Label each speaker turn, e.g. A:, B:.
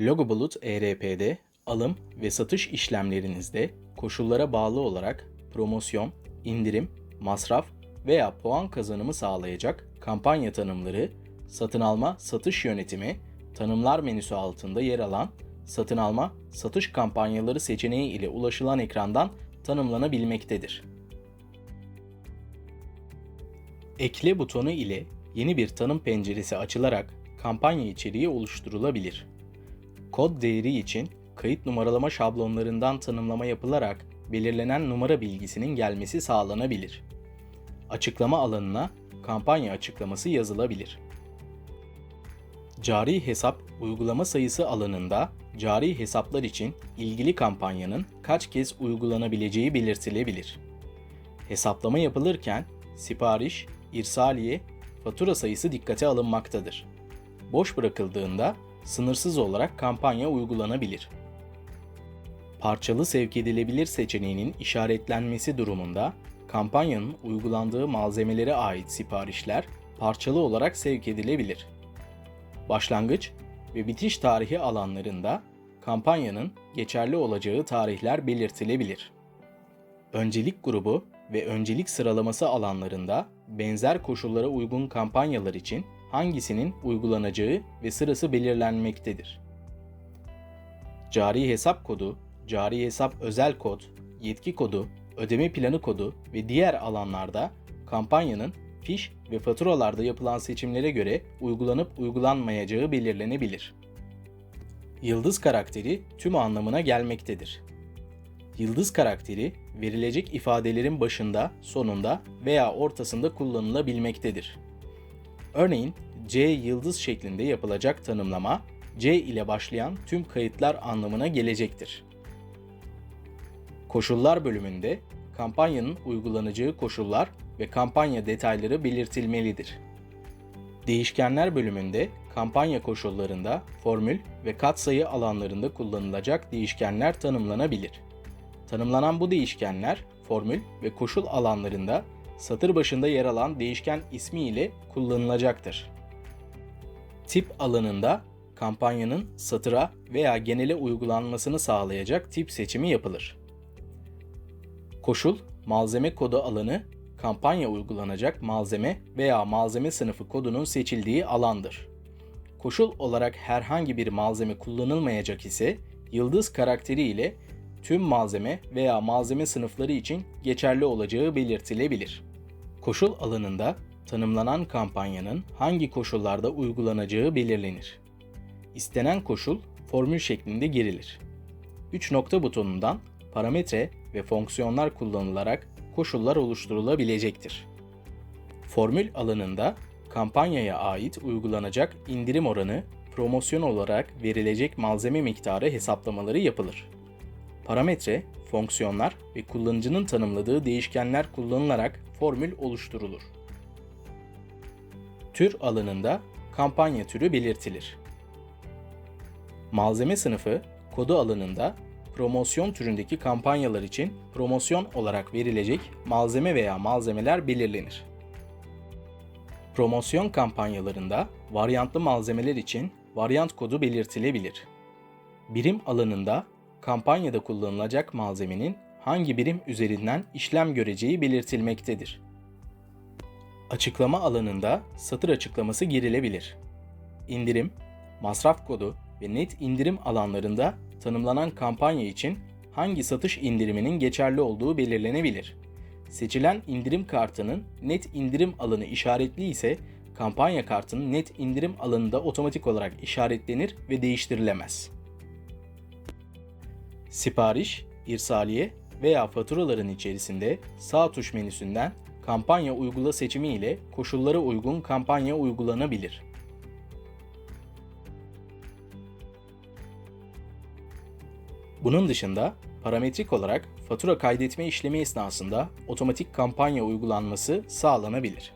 A: Logobulut ERP'de alım ve satış işlemlerinizde koşullara bağlı olarak promosyon, indirim, masraf veya puan kazanımı sağlayacak kampanya tanımları, satın alma, satış yönetimi, tanımlar menüsü altında yer alan satın alma, satış kampanyaları seçeneği ile ulaşılan ekrandan tanımlanabilmektedir. Ekle butonu ile yeni bir tanım penceresi açılarak kampanya içeriği oluşturulabilir. Kod değeri için kayıt numaralama şablonlarından tanımlama yapılarak belirlenen numara bilgisinin gelmesi sağlanabilir. Açıklama alanına kampanya açıklaması yazılabilir. Cari hesap uygulama sayısı alanında cari hesaplar için ilgili kampanyanın kaç kez uygulanabileceği belirtilebilir. Hesaplama yapılırken sipariş, irsaliye, fatura sayısı dikkate alınmaktadır. Boş bırakıldığında sınırsız olarak kampanya uygulanabilir. Parçalı sevk edilebilir seçeneğinin işaretlenmesi durumunda kampanyanın uygulandığı malzemelere ait siparişler parçalı olarak sevk edilebilir. Başlangıç ve bitiş tarihi alanlarında kampanyanın geçerli olacağı tarihler belirtilebilir. Öncelik grubu ve öncelik sıralaması alanlarında benzer koşullara uygun kampanyalar için hangisinin uygulanacağı ve sırası belirlenmektedir. Cari hesap kodu, cari hesap özel kod, yetki kodu, ödeme planı kodu ve diğer alanlarda kampanyanın fiş ve faturalarda yapılan seçimlere göre uygulanıp uygulanmayacağı belirlenebilir. Yıldız karakteri tüm anlamına gelmektedir. Yıldız karakteri verilecek ifadelerin başında, sonunda veya ortasında kullanılabilmektedir. Örneğin C yıldız şeklinde yapılacak tanımlama C ile başlayan tüm kayıtlar anlamına gelecektir. Koşullar bölümünde kampanyanın uygulanacağı koşullar ve kampanya detayları belirtilmelidir. Değişkenler bölümünde kampanya koşullarında formül ve katsayı alanlarında kullanılacak değişkenler tanımlanabilir. Tanımlanan bu değişkenler formül ve koşul alanlarında satır başında yer alan değişken ismi ile kullanılacaktır. Tip alanında kampanyanın satıra veya genele uygulanmasını sağlayacak tip seçimi yapılır. Koşul, malzeme kodu alanı, kampanya uygulanacak malzeme veya malzeme sınıfı kodunun seçildiği alandır. Koşul olarak herhangi bir malzeme kullanılmayacak ise yıldız karakteri ile tüm malzeme veya malzeme sınıfları için geçerli olacağı belirtilebilir. Koşul alanında tanımlanan kampanyanın hangi koşullarda uygulanacağı belirlenir. İstenen koşul formül şeklinde girilir. 3 nokta butonundan parametre ve fonksiyonlar kullanılarak koşullar oluşturulabilecektir. Formül alanında kampanyaya ait uygulanacak indirim oranı, promosyon olarak verilecek malzeme miktarı hesaplamaları yapılır. Parametre, fonksiyonlar ve kullanıcının tanımladığı değişkenler kullanılarak formül oluşturulur. Tür alanında kampanya türü belirtilir. Malzeme sınıfı kodu alanında promosyon türündeki kampanyalar için promosyon olarak verilecek malzeme veya malzemeler belirlenir. Promosyon kampanyalarında varyantlı malzemeler için varyant kodu belirtilebilir. Birim alanında kampanyada kullanılacak malzemenin hangi birim üzerinden işlem göreceği belirtilmektedir. Açıklama alanında satır açıklaması girilebilir. İndirim, masraf kodu ve net indirim alanlarında tanımlanan kampanya için hangi satış indiriminin geçerli olduğu belirlenebilir. Seçilen indirim kartının net indirim alanı işaretli ise kampanya kartının net indirim alanında otomatik olarak işaretlenir ve değiştirilemez. Sipariş, irsaliye veya faturaların içerisinde sağ tuş menüsünden kampanya uygula seçimi ile koşullara uygun kampanya uygulanabilir. Bunun dışında parametrik olarak fatura kaydetme işlemi esnasında otomatik kampanya uygulanması sağlanabilir.